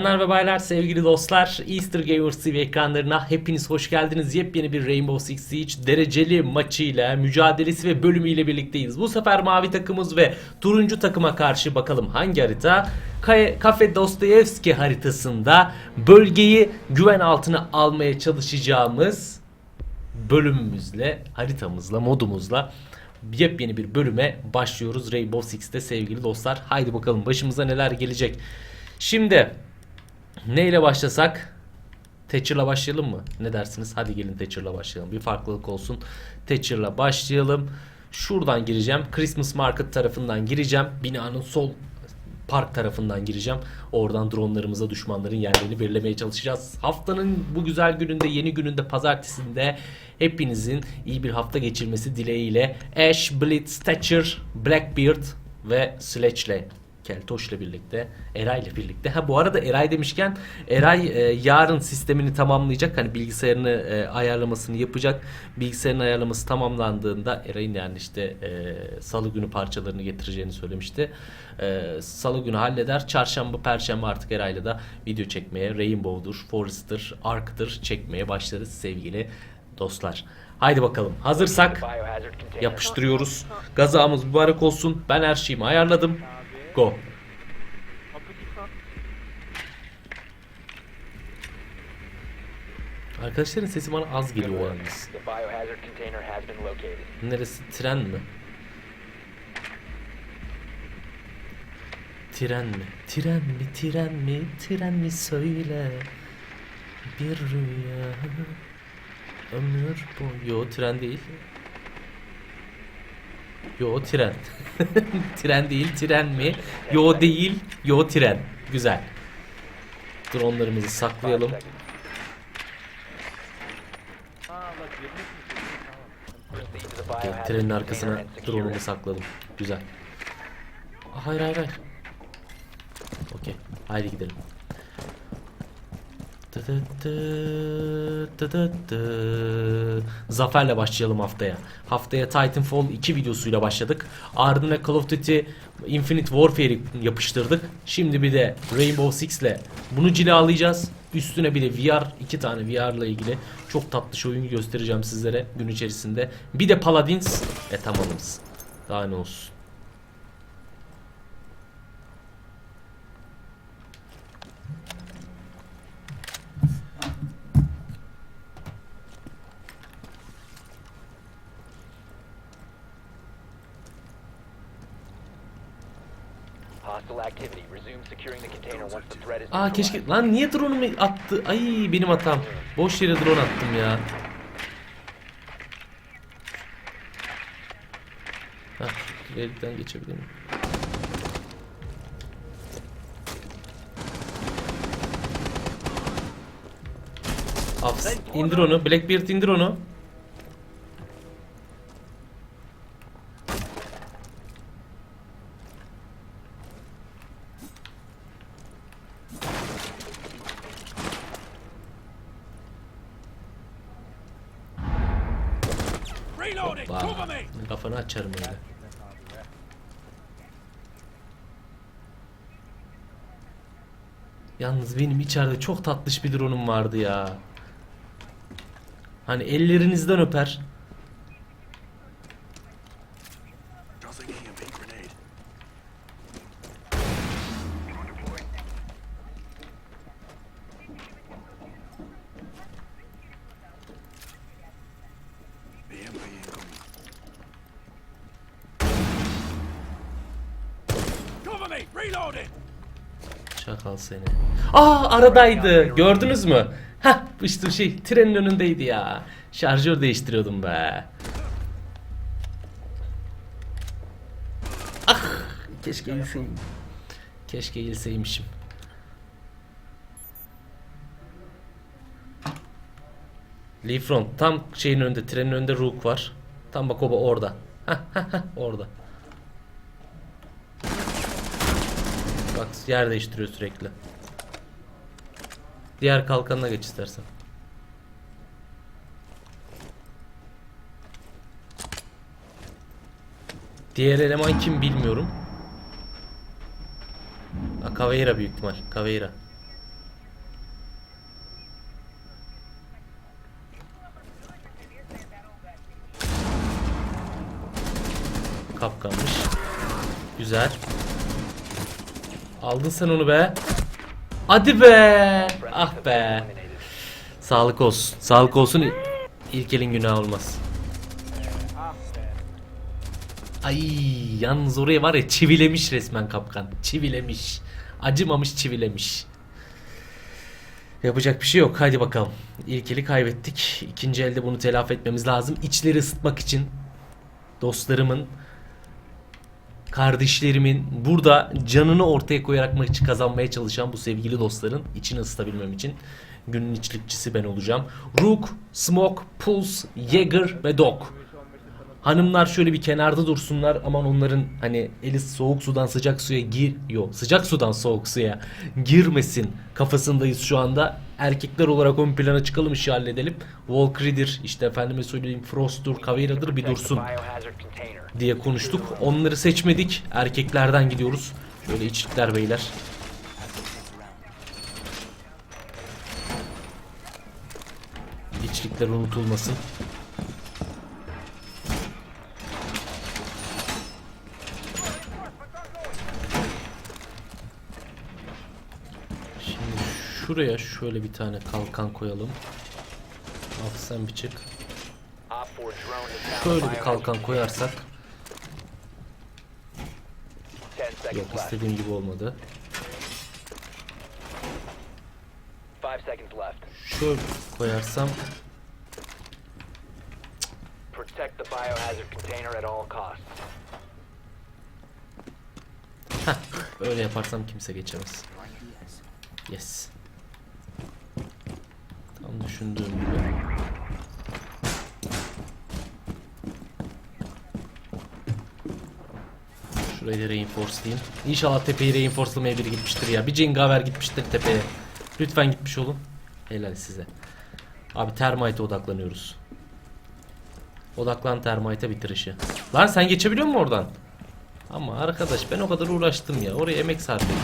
Bayanlar ve baylar, sevgili dostlar, Easter Gamers TV ekranlarına hepiniz hoş geldiniz. Yepyeni bir Rainbow Six Siege dereceli maçıyla, mücadelesi ve bölümüyle birlikteyiz. Bu sefer mavi takımız ve turuncu takıma karşı bakalım hangi harita? Ka- Kafe Dostoyevski haritasında bölgeyi güven altına almaya çalışacağımız bölümümüzle, haritamızla, modumuzla yepyeni bir bölüme başlıyoruz Rainbow Six'te sevgili dostlar. Haydi bakalım başımıza neler gelecek. Şimdi neyle başlasak? Thatcher'la başlayalım mı? Ne dersiniz? Hadi gelin Thatcher'la başlayalım. Bir farklılık olsun. Thatcher'la başlayalım. Şuradan gireceğim. Christmas Market tarafından gireceğim. Binanın sol park tarafından gireceğim. Oradan dronlarımıza düşmanların yerlerini belirlemeye çalışacağız. Haftanın bu güzel gününde, yeni gününde, pazartesinde hepinizin iyi bir hafta geçirmesi dileğiyle Ash, Blitz, Thatcher, Blackbeard ve Sledge'le Keltoş'la birlikte, Eray'la birlikte. Ha bu arada Eray demişken Eray e, yarın sistemini tamamlayacak. Hani bilgisayarını e, ayarlamasını yapacak. Bilgisayarın ayarlaması tamamlandığında Eray'ın yani işte e, salı günü parçalarını getireceğini söylemişti. E, salı günü halleder. Çarşamba, perşembe artık Eray'la da video çekmeye Rainbow'dur, Forest'ır, Ark'tır çekmeye başlarız sevgili dostlar. Haydi bakalım. Hazırsak yapıştırıyoruz. Gazamız mübarek olsun. Ben her şeyimi ayarladım. Go. Arkadaşların sesi bana az geliyor yalnız. Neresi? Tren mi? Tren mi? Tren mi? Tren mi? Tren mi söyle. Bir rüya. Ömür boyu. Yo tren değil. Yo tren. tren değil. Tren mi? Yo değil. Yo tren. Güzel. Dronlarımızı saklayalım. Biohazard trenin arkasına drone'umu sakladım. Güzel. Aa, Hayır hayır hayır. Okey. Haydi gidelim. Zaferle başlayalım haftaya. Haftaya Titanfall 2 videosuyla başladık. Ardına Call of Duty Infinite Warfare'i yapıştırdık. Şimdi bir de Rainbow Six ile bunu cilalayacağız. Üstüne bir de VR, iki tane VR ile ilgili çok tatlı şey oyun göstereceğim sizlere gün içerisinde. Bir de Paladins. E tamamız. Daha ne olsun. Hostile activity. Resume securing the container once the threat is Aa keşke lan niye drone'umu attı? Ay benim hatam. Boş yere drone attım ya. Hah, ileriden geçebilir miyim? Afs, indir onu. Blackbeard indir onu. Kafanı açarım öyle. Yalnız benim içeride çok tatlış bir drone'um vardı ya. Hani ellerinizden öper. Aa aradaydı. Gördünüz mü? Hah işte şey trenin önündeydi ya. Şarjör değiştiriyordum be. Ah keşke eğilseyim. Keşke eğilseymişim. Leafront tam şeyin önünde trenin önünde Rook var. Tam bak o orada. Orada. Bak yer değiştiriyor sürekli. Diğer kalkanına geç istersen. Diğer eleman kim bilmiyorum. Ha, Caveira büyük ihtimal. Caveira. Kapkanmış. Güzel. Aldın sen onu be. Hadi be. Ah be. Sağlık olsun. Sağlık olsun. İ- İlk elin günah olmaz. Ay yalnız oraya var ya çivilemiş resmen kapkan. Çivilemiş. Acımamış çivilemiş. Yapacak bir şey yok. Hadi bakalım. İlk eli kaybettik. İkinci elde bunu telafi etmemiz lazım. İçleri ısıtmak için dostlarımın kardeşlerimin burada canını ortaya koyarak maçı kazanmaya çalışan bu sevgili dostların içini ısıtabilmem için günün içlikçisi ben olacağım. Rook, Smoke, Pulse, Jäger ve Dog. Hanımlar şöyle bir kenarda dursunlar aman onların hani eli soğuk sudan sıcak suya gir yok sıcak sudan soğuk suya girmesin kafasındayız şu anda. Erkekler olarak ön plana çıkalım işi halledelim. Valkyrie'dir işte efendime söyleyeyim Frost'tur, Caveira'dır bir dursun. Diye konuştuk. Onları seçmedik. Erkeklerden gidiyoruz. Şöyle içlikler beyler. İçlikler unutulmasın. Şimdi şuraya şöyle bir tane kalkan koyalım. Al sen bir çık. Op 4 drone has found Şöyle bir kalkan koyarsak Yok istediğim gibi olmadı. 5 seconds left. Şöyle koyarsam Protect the biohazard container at all costs. öyle yaparsam kimse geçemez. Yes. Tam düşündüğüm gibi. Şurayı da reinforcelayayım. İnşallah tepeyi reinforcelamaya biri gitmiştir ya. Bir cengaver gitmiştir tepeye. Lütfen gitmiş olun. Helal size. Abi termite odaklanıyoruz. Odaklan termite bitir işi. Lan sen geçebiliyor musun oradan? Ama arkadaş ben o kadar uğraştım ya. Oraya emek sarf ettim.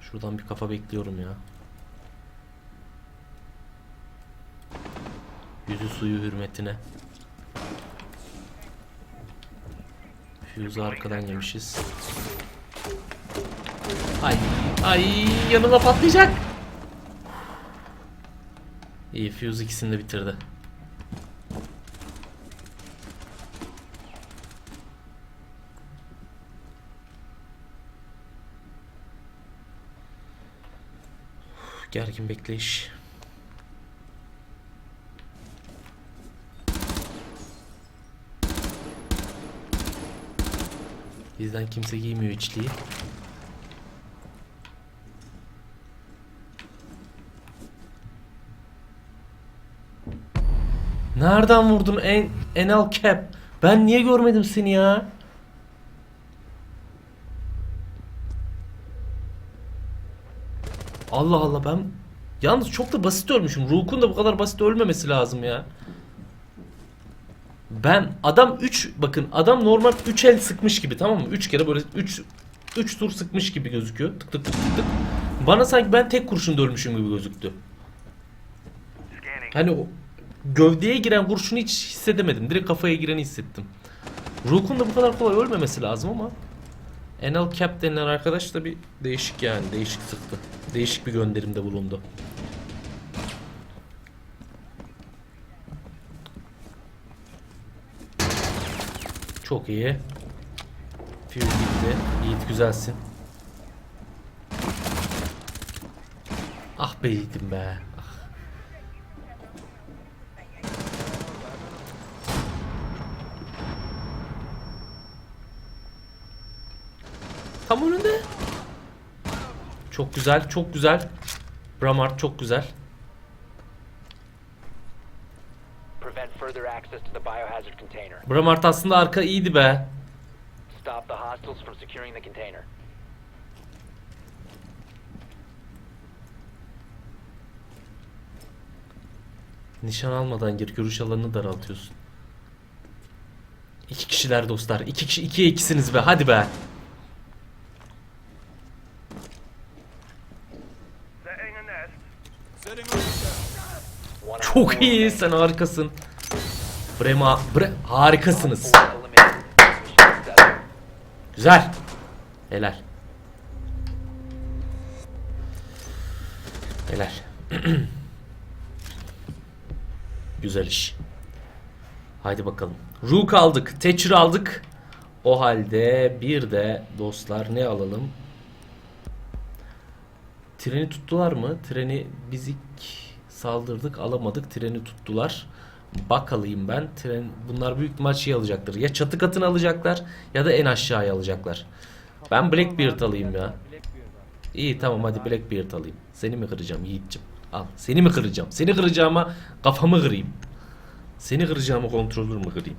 Şuradan bir kafa bekliyorum ya. Yüzü suyu hürmetine. Fuse'u arkadan yemişiz. Ay ay yanına patlayacak. İyi Fuse ikisini de bitirdi. Gergin bekleyiş. Bizden kimse giymiyor içliği. Nereden vurdun en Enel Cap? Ben niye görmedim seni ya? Allah Allah ben yalnız çok da basit ölmüşüm. Rook'un da bu kadar basit ölmemesi lazım ya. Ben adam 3 bakın adam normal 3 el sıkmış gibi tamam mı? 3 kere böyle 3 3 tur sıkmış gibi gözüküyor. Tık tık tık tık. Bana sanki ben tek kurşunda ölmüşüm gibi gözüktü. Hani o gövdeye giren kurşunu hiç hissedemedim. Direkt kafaya gireni hissettim. Rook'un da bu kadar kolay ölmemesi lazım ama Enel Cap denilen arkadaş da bir değişik yani. Değişik sıktı. Değişik bir gönderimde bulundu. Çok iyi. Fuse gitti. Yiğit güzelsin. Ah be Yiğit'im be. Ah. Tam önünde. Çok güzel, çok güzel. Bramart çok güzel. Bramart aslında arka iyiydi be. Stop the hostiles from securing the container. Nişan almadan gir. Görüş alanını daraltıyorsun. İki kişiler dostlar. İki kişi ikiye ikisiniz be. Hadi be. Çok iyi. Sen harikasın. Brema, bre, harikasınız. Successful. Güzel. Helal. Helal. Güzel iş. Haydi bakalım. Rook aldık. Thatcher aldık. O halde bir de dostlar ne alalım? Treni tuttular mı? Treni biz ilk saldırdık alamadık. Treni tuttular. Bakalım ben. Tren bunlar büyük maç şey alacaktır. Ya çatı katını alacaklar ya da en aşağıya alacaklar. Ben Blackbeard alayım ya. İyi tamam hadi Blackbeard alayım. Seni mi kıracağım Yiğit'cim? Al. Seni mi kıracağım? Seni kıracağıma kafamı kırayım. Seni kıracağıma kontrolür mü kırayım?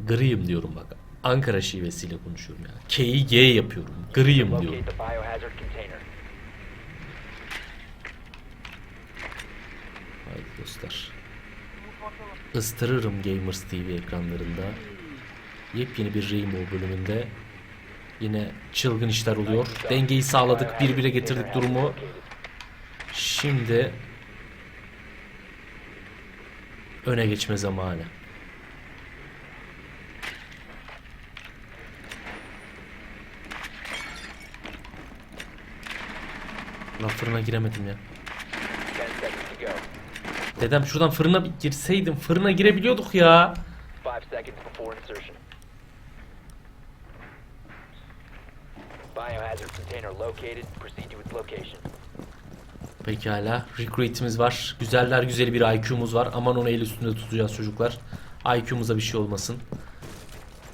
Gırıyım diyorum bak. Ankara şivesiyle konuşuyorum ya. K'yi G yapıyorum. Gırıyım diyorum. Locate the biohazard container. Haydi dostlar. Istırırım Gamers TV ekranlarında. Yepyeni bir Rainbow bölümünde yine çılgın işler oluyor. Dengeyi sağladık, bir bire getirdik durumu. Şimdi öne geçme zamanı. Lan fırına giremedim ya. Dedem şuradan fırına bir girseydim fırına girebiliyorduk ya. 5 seconds before insertion. Biohazard container located. Proceed to its location. Pekala. Recruit'imiz var. Güzeller güzeli bir IQ'muz var. Aman onu el üstünde tutacağız çocuklar. IQ'muza bir şey olmasın.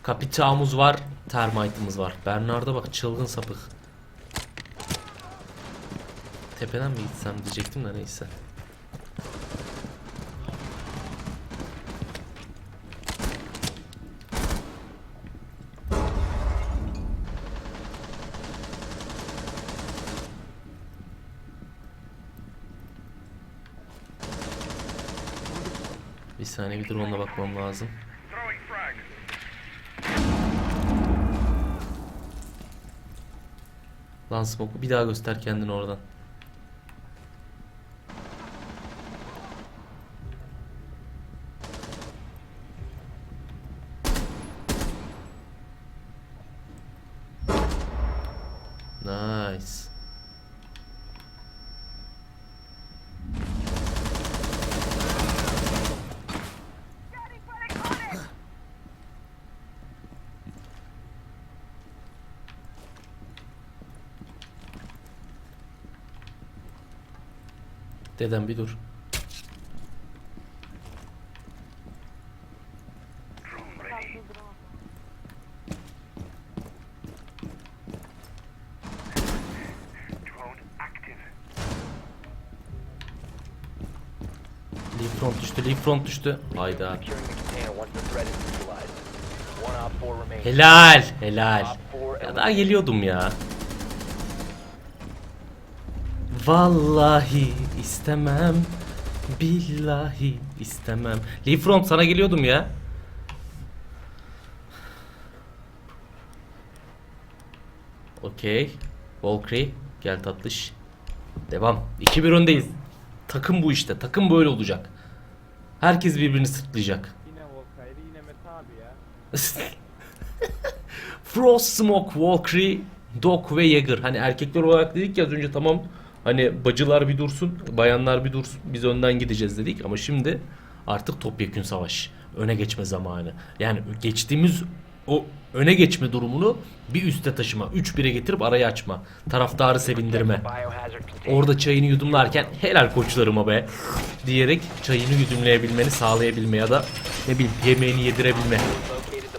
Kapitağımız var. Termite'ımız var. Bernard'a bak çılgın sapık. Tepeden mi gitsem diyecektim de neyse. Bir saniye bir drone'la bakmam lazım. Lan Smoke bir daha göster kendini oradan. Dedem bir dur. Leaf front düştü, front düştü. Hayda. Securing the container once the threat is neutralized. One op 4 remains. Helal, helal. Ya daha geliyordum ya. Vallahi istemem. Billahi istemem. Leaf front sana geliyordum ya. Okey. Valkyrie gel tatlış. Devam. 2-1 öndeyiz. Takım bu işte. Takım böyle olacak. Herkes birbirini sırtlayacak. Yine Volkay'dı yine Mete abi ya. Frost, Smoke, Valkyrie, Doc ve Jäger. Hani erkekler olarak dedik ya az önce tamam. Hani bacılar bir dursun, bayanlar bir dursun. Biz önden gideceğiz dedik ama şimdi artık topyekün savaş. Öne geçme zamanı. Yani geçtiğimiz o öne geçme durumunu bir üste taşıma. 3-1'e getirip arayı açma. Taraftarı sevindirme. Orada çayını yudumlarken helal koçlarıma be diyerek çayını yudumlayabilmeni sağlayabilme ya da ne bileyim yemeğini yedirebilme.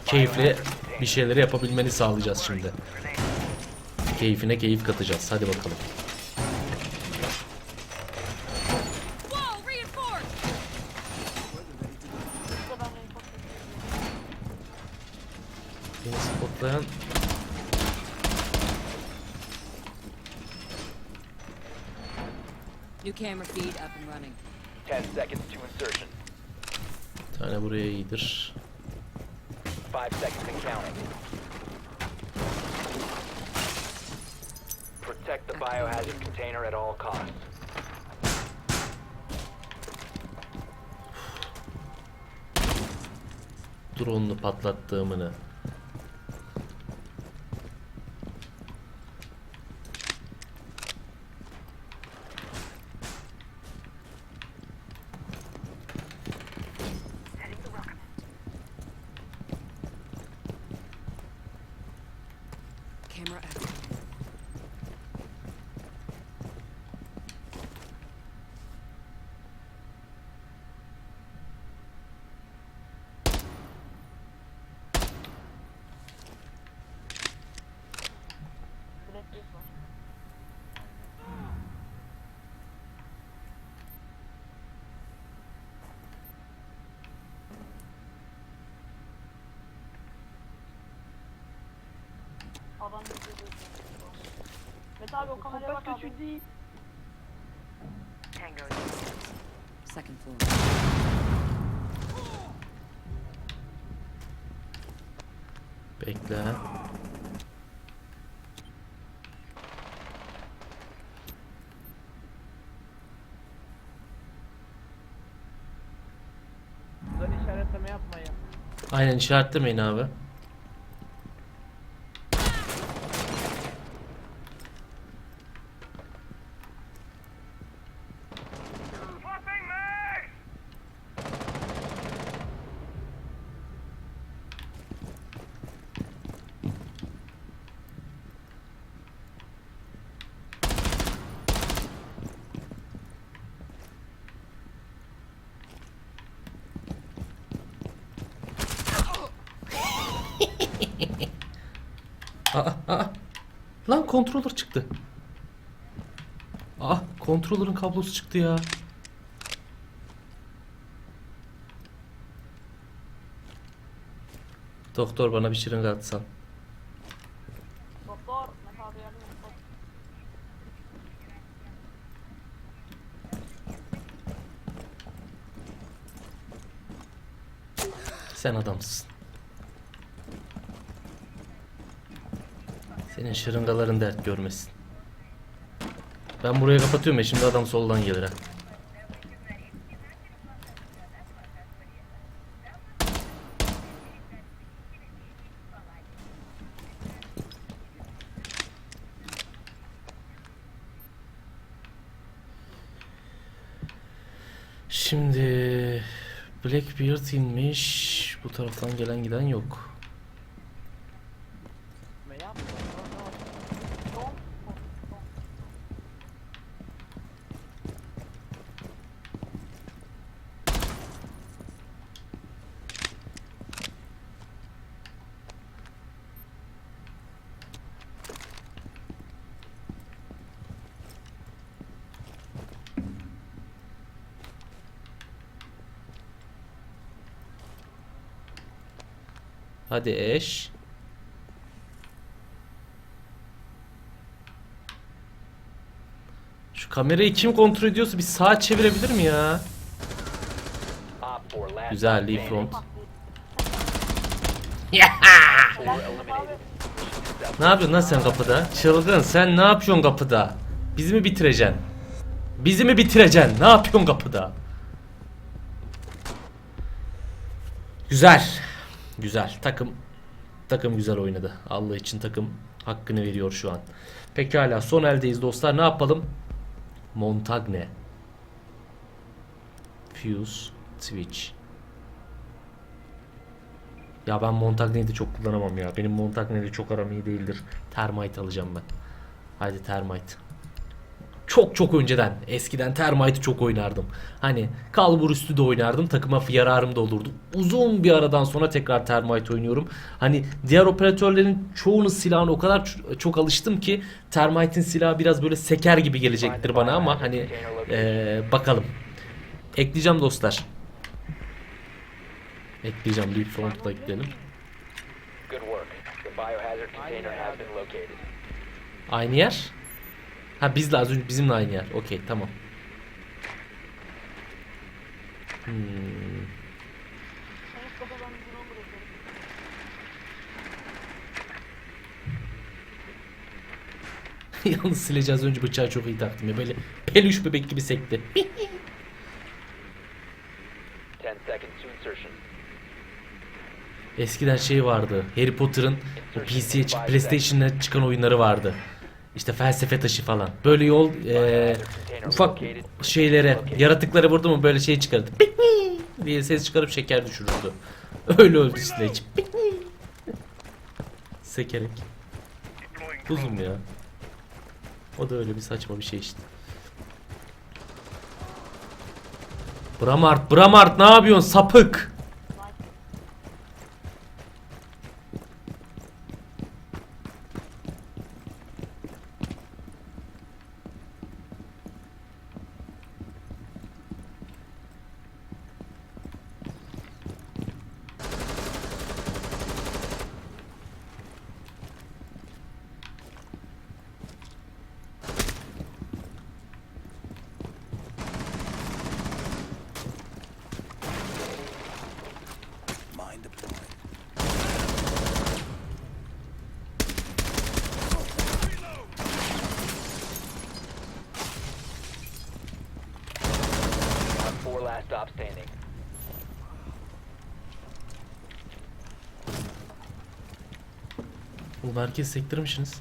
Keyifli bir şeyleri yapabilmeni sağlayacağız şimdi. Keyfine keyif katacağız. Hadi bakalım. Drone'unu patlattığımını. Adam bizi Mete abi o kameraya bak abi. değil. Second floor. Bekle. Buradan işaretleme yapmayın. Aynen işaretlemeyin abi. Aa, aa. Lan controller çıktı. Ah, controller'ın kablosu çıktı ya. Doktor bana bir şırınga atsan. Sen adamsın. Senin şırıngaların dert görmesin. Ben burayı kapatıyorum ya şimdi adam soldan gelir ha. Şimdi Blackbeard inmiş. Bu taraftan gelen giden yok. Ne yapma. Hadi eş. Şu kamerayı kim kontrol ediyorsa bir sağa çevirebilir mi ya? Op 4 last Güzel Lee front. Ne yapıyorsun lan sen kapıda? Çılgın sen ne yapıyorsun kapıda? Bizi mi bitireceksin? Bizi mi bitireceksin? Ne yapıyorsun kapıda? Güzel. Güzel. Takım takım güzel oynadı. Allah için takım hakkını veriyor şu an. Pekala son eldeyiz dostlar. Ne yapalım? Montagne. Fuse. Switch. Ya ben Montagne'yi de çok kullanamam ya. Benim Montagne'yle çok aram iyi değildir. Termite alacağım ben. Haydi Termite. Çok çok önceden eskiden Termite'ı çok oynardım. Hani kalbur üstü de oynardım. Takıma yararım da olurdu. Uzun bir aradan sonra tekrar Termite oynuyorum. Hani diğer operatörlerin çoğunun silahına o kadar çok alıştım ki Termite'in silahı biraz böyle seker gibi gelecektir bana ama hani eee, bakalım. Ekleyeceğim dostlar. Ekleyeceğim. Has been located. Aynı yer. Ha bizle az önce bizimle aynı yer. Okey tamam. Hmm. Yalnız sileci az önce bıçağı çok iyi taktım ya. Böyle peluş bebek gibi sekti. 10 seconds to insertion. Eskiden şey vardı. Harry Potter'ın o PC'ye çık, PlayStation'a çıkan oyunları vardı. İşte felsefe taşı falan. Böyle yol e, ufak şeylere, yaratıklara vurdu mu böyle şey çıkardı. Diye ses çıkarıp şeker düşürürdü. Öyle öldü Sledge. Sekerek. Uzun ya. O da öyle bir saçma bir şey işte. Bramart, Bramart ne yapıyorsun sapık? Stop standing. Oğlum herkes sektirmişsiniz.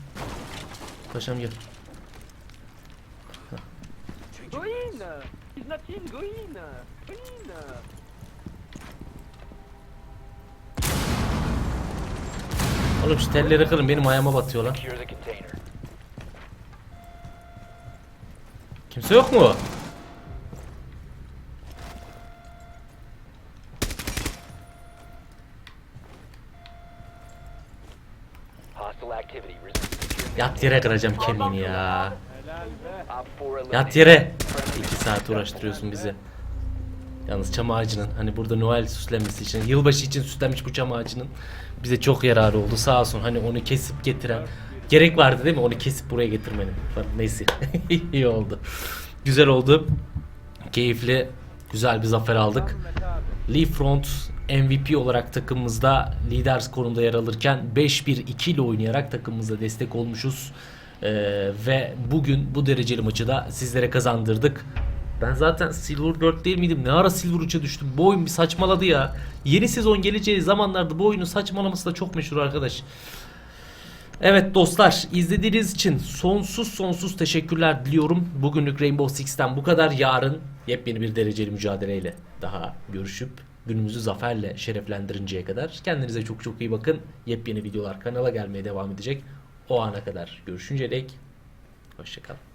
Paşam gel. Go in! He's not in, go in! Go in! Oğlum şu telleri kırın benim ayağıma. Secure the container. Kimse yok mu? Hostile activity. Resume securing the Yat yere kıracağım kemiğini ya. Helal be. Op 4 eliminated. Yat yere. İki saat uğraştırıyorsun bizi. Yalnız çam ağacının hani burada Noel süslenmesi için yılbaşı için süslenmiş bu çam ağacının bize çok yararı oldu sağ olsun hani onu kesip getiren gerek vardı değil mi onu kesip buraya getirmenin neyse iyi oldu güzel oldu keyifli güzel bir zafer aldık. Lee Front MVP olarak takımımızda lider konumda yer alırken 5-1-2 ile oynayarak takımımıza destek olmuşuz. Ee, ve bugün bu dereceli maçı da sizlere kazandırdık. Ben zaten Silver 4 değil miydim? Ne ara Silver 3'e düştüm? Bu oyun bir saçmaladı ya. Yeni sezon geleceği zamanlarda bu oyunun saçmalaması da çok meşhur arkadaş. Evet dostlar izlediğiniz için sonsuz sonsuz teşekkürler diliyorum. Bugünlük Rainbow Six'ten bu kadar. Yarın yepyeni bir dereceli mücadeleyle daha görüşüp günümüzü zaferle şereflendirinceye kadar. Kendinize çok çok iyi bakın. Yepyeni videolar kanala gelmeye devam edecek. O ana kadar görüşünceye dek hoşçakalın.